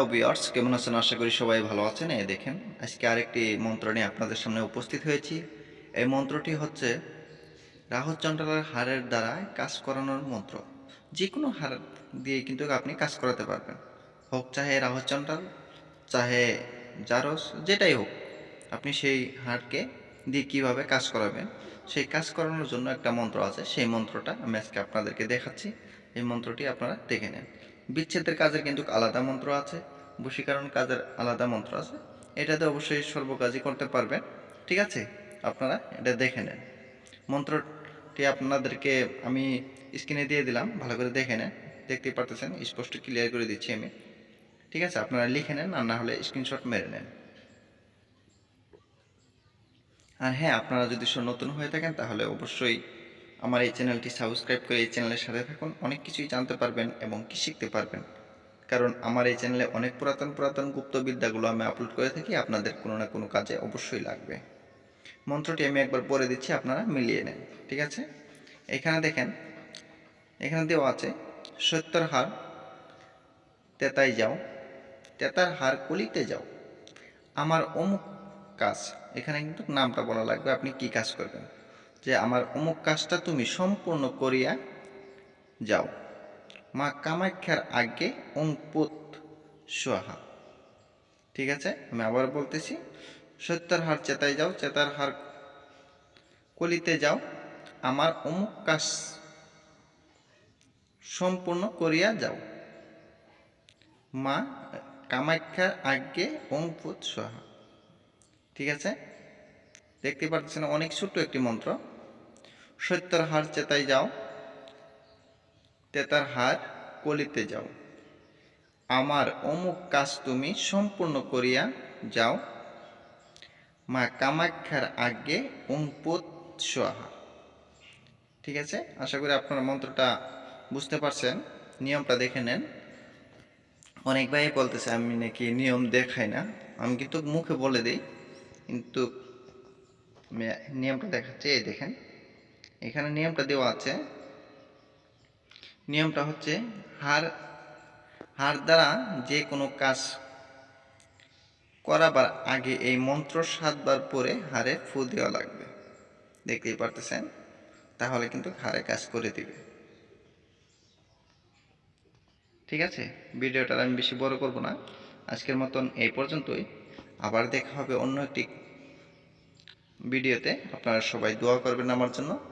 Viewers, কেমন আছেন? আশা করি সবাই ভালো আছেন। এই দেখেন, আজকে আরেকটি মন্ত্র নিয়ে আপনাদের সামনে উপস্থিত হয়েছি। এই মন্ত্রটি হচ্ছে, রাহুল চন্দ্রালের হারের দ্বারা কাজ করানোর মন্ত্র। যে কোনো হার দিয়ে কিন্তু আপনি কাজ করাতে পারবেন। হোক চাহে রাহুল চন্দ্রাল, চাহে জারস, যেটাই হোক, আপনি সেই হারকে দিয়ে কীভাবে কাজ করাবেন, সেই কাজ করানোর জন্য একটা মন্ত্র আছে। সেই মন্ত্রটা আমি আজকে আপনাদেরকে দেখাচ্ছি। এই মন্ত্রটি আপনারা দেখে নেন। বিচ্ছেদের কাজের কিন্তু আলাদা মন্ত্র আছে, বশীকরণ কাজের আলাদা মন্ত্র আছে। এটাতে অবশ্যই সর্বকাজই করতে পারবেন, ঠিক আছে? আপনারা এটা দেখে নেন। মন্ত্রটি আপনাদেরকে আমি স্ক্রিনে দিয়ে দিলাম, ভালো করে দেখে নেন। দেখতেই পারতেছেন, স্পষ্ট ক্লিয়ার করে দিচ্ছি আমি। ঠিক আছে? আপনারা লিখে নেন, আর না হলে স্ক্রিনশট মেরে নেন। আর হ্যাঁ আপনারা যদি নতুন হয়ে থাকেন, তাহলে অবশ্যই আমার এই চ্যানেলটি সাবস্ক্রাইব করে এই চ্যানেলের সাথে থাকুন। অনেক কিছুই জানতে পারবেন এবং কি শিখতে পারবেন। কারণ আমার এই চ্যানেলে অনেক পুরাতন পুরাতন গুপ্তবিদ্যাগুলো আমি আপলোড করে থাকি, আপনাদের কোনো না কোনো কাজে অবশ্যই লাগবে। মন্ত্রটি আমি একবার পরে দিচ্ছি, আপনারা মিলিয়ে নেন, ঠিক আছে? এখানে দেখেন, এখানে দেওয়া আছে, সত্তর হার তেতাই যাও, তেতার হার কলিতে যাও। আমার অমুক কাজ, এখানে কিন্তু নামটা বলা লাগবে, আপনি কি কাজ করবেন? যে আমার অমুক কাজটা তুমি সম্পূর্ণ করিয়া যাও। মা কামাখ্যার আগে অঙ্কুত সোহা। ঠিক আছে? আমি আবার বলতেছি সত্তর হার চেতায় যাও, চেতার হার কলিতে যাও। আমার অমুক কাজ সম্পূর্ণ করিয়া যাও। মা কামাখ্যার আগে অঙ্কুত সোহা। ঠিক আছে? দেখতে পাচ্ছেন অনেক ছোট্ট একটি মন্ত্র। সত্যর হার চেতাই যাও, তেতার হার কলিতে যাও। আমার অমুক কাজ তুমি সম্পূর্ণ করিয়া যাও। মা কামাখ্যার আগে অঙ্কুত সোহা। ঠিক আছে? আশা করি আপনারা মন্ত্রটা বুঝতে পারছেন। নিয়মটা দেখে নেন। অনেক ভাই বলতেছে, আমি নাকি নিয়ম দেখাই না। আমি কিন্তু মুখে বলে দিই, কিন্তু নিয়মটা দেখাচ্ছি। এই দেখেন। এখানে নিয়মটা দেওয়া আছে। নিয়মটা হচ্ছে হার হার দ্বারা যে কোনো কাজ করাবার আগে এই মন্ত্র সাতবার পরে হারে ফু দেওয়া লাগবে। দেখতেই পারতেছেন? তাহলে কিন্তু হারে কাজ করে দিবে। ঠিক আছে? ভিডিওটা আমি বেশি বড় করব না। আজকের মতন এই পর্যন্তই। আবার দেখা হবে অন্য একটি ভিডিওতে। আপনারা সবাই দোয়া করবেন আমার জন্য।